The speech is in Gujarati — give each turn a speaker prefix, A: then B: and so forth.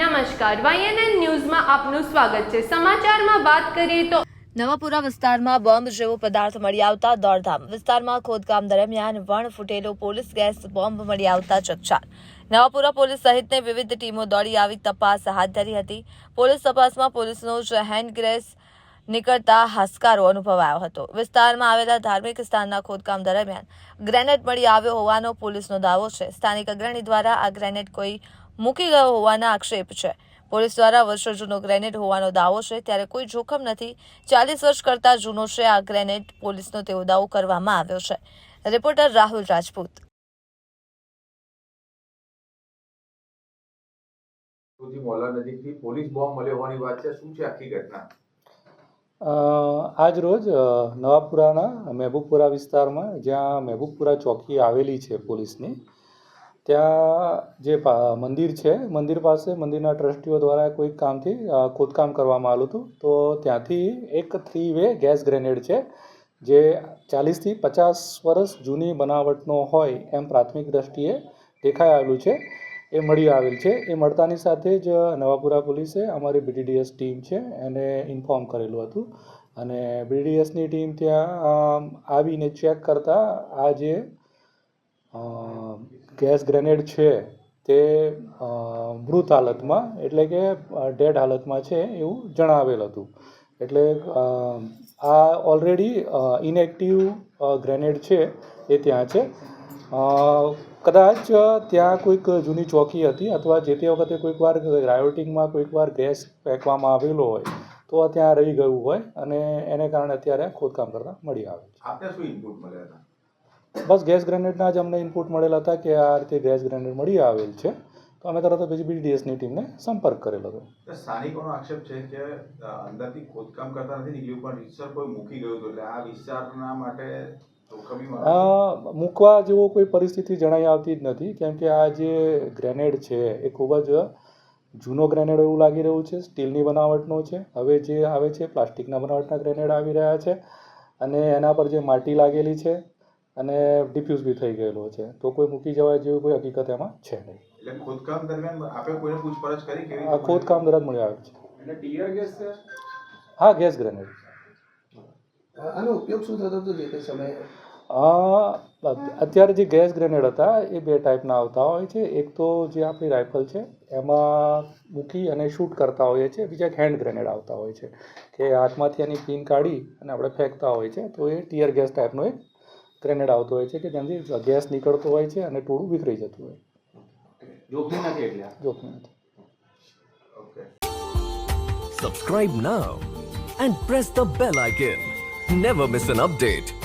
A: નમસ્કાર વાયએનએન ન્યૂઝમાં આપનું સ્વાગત છે. સમાચારમાં વાત કરીએ તો
B: નવાપુરા વિસ્તારમાં બોમ્બ જેવો પદાર્થ મળી આવતા દોડધામ. વિસ્તારમાં ખોદકામ દરમિયાન વણ ફૂટેલો પોલીસ ગેસ બોમ્બ મળી આવતા ચકચાર. નવાપુરા પોલીસ સહિતની વિવિધ ટીમો દોડી આવી તપાસ હાથ ધરી હતી. પોલીસ તપાસમાં પોલીસનો જ હેન્ડ ગ્રેસ નીકળતા હાશકારો અનુભવાયો હતો. વિસ્તારમાં આવેલા ધાર્મિક સ્થાનના ખોદકામ દરમિયાન ગ્રેનેડ મળી આવ્યો હોવાનો પોલીસનો દાવો છે. સ્થાનિક અગ્રણી દ્વારા આ ગ્રેનેડ કોઈ મૂકી ગયો હોવાના આક્ષેપ છે. પોલીસ દ્વારા વર્ષો જૂનો ગ્રેનેડ હોવાનો દાવો છે. ત્યારે કોઈ જોખમ નથી. ચાલીસ વર્ષ કરતા જૂનો છે આ ગ્રેનેડ. પોલીસનો તેવો દાવો કરવામાં આવ્યો છે. રિપોર્ટર રાહુલ રાજપૂત.
C: મોલા નજીકથી પોલીસ બોમ્બ મળ્યો હોવાની વાત છે. શું છે આખી ઘટના?
D: આજ રોજ નવાપુરાના મહેબૂબપુરા વિસ્તારમાં જ્યાં મહેબૂબપુરા ચોકી આવેલી છે પોલીસની ત્યાં જે મંદિર છે, મંદિર પાસે, મંદિરના ટ્રસ્ટીઓ દ્વારા કોઈક કામથી ખોદકામ કરવામાં આવ્યું હતું. તો ત્યાંથી એક થ્રી વે ગેસ ગ્રેનેડ છે, જે ચાલીસથી પચાસ વર્ષ જૂની બનાવટનો હોય એમ પ્રાથમિક દ્રષ્ટિએ દેખાઈ આવેલું છે. એ મળી આવેલ છે. એ મળતાની સાથે જ નવાપુરા પોલીસે અમારી બીડીડીએસ ટીમ છે, એને ઇન્ફોર્મ કરેલું હતું. અને બીડીડીએસની ટીમ ત્યાં આવીને ચેક કરતાં આ જે ગેસ ગ્રેનેડ છે તે મૃત હાલતમાં, એટલે કે ડેડ હાલતમાં છે એવું જણાવેલ હતું. એટલે આ ઓલરેડી ઇનએક્ટિવ ગ્રેનેડ છે એ ત્યાં છે. કદાચ ત્યાં કોઈક જૂની ચોકી હતી અથવા જે તે વખતે કોઈક વાર રાયોટિંગમાં કોઈક વાર ગેસ ફેંકવામાં આવેલો હોય, તો ત્યાં રહી ગયું હોય અને એને કારણે અત્યારે ખોદકામ કરતા મળી આવે છે. બસ ગેસ ગ્રેનેડના જ અમને ઇનપુટ મળેલા હતા કે આ રીતે ગેસ ગ્રેનેડ મળી આવેલ છે. તો અમે તરત જ બીડીડીએસની ટીમને સંપર્ક કરેલો હતો.
C: સ્થાનિકોનો આક્ષેપ છે કે અંદરથી ખોદકામ કરતા નથી નીકળ્યું પણ રીતસર કોઈ મૂકી ગયું હતું. એટલે આ વિસ્તારના માટે
D: મૂકવા જેવો કોઈ પરિસ્થિતિ જણાઈ આવતી જ નથી. કેમ કે આ જે ગ્રેનેડ છે એ ખૂબ જ જૂનો ગ્રેનેડ એવું લાગી રહ્યું છે. સ્ટીલની બનાવટનો છે. હવે જે આવે છે પ્લાસ્ટિકના બનાવટના ગ્રેનેડ આવી રહ્યા છે. અને એના પર જે માટી લાગેલી છે અને ડિફ્યુઝ બી થઈ ગયેલો છે. તો કોઈ મૂકી જવાય જેવી કોઈ હકીકત એમાં છે નહીં.
C: એટલે ખોદકામ દરમિયાન આપણે કોઈને પૂછપરછ કરી કે
D: આ ખોદકામ દરમિયાન મળી આવે છે.
C: એટલે ટીયર ગેસ છે?
D: હા ગેસ ગ્રેનેડ.
E: આનો ઉપયોગ શું થતો હતો જે તે સમયે?
D: અત્યારે જે ગેસ ગ્રેનેડ હતા એ બે ટાઈપના આવતા હોય છે. એક તો જે આપણી રાઇફલ છે એમાં મૂકી અને શૂટ કરતા હોઈએ છીએ. બીજા એક હેન્ડ ગ્રેનેડ આવતા હોય છે. કે હાથમાંથી એની પિન કાઢી અને આપણે ફેંકતા હોય છે તો એ ટીયર ગેસ ટાઈપનો એક ગ્રેનેડ આવતો હોય છે કે જેનાથી ગેસ નીકળતો હોય છે અને ટોળું વિખરાઈ જતું હોય.
E: જોખમી નથી એટલે
D: જોખમી નથી.
C: Okay
F: Subscribe now and press the bell icon. Never miss an update.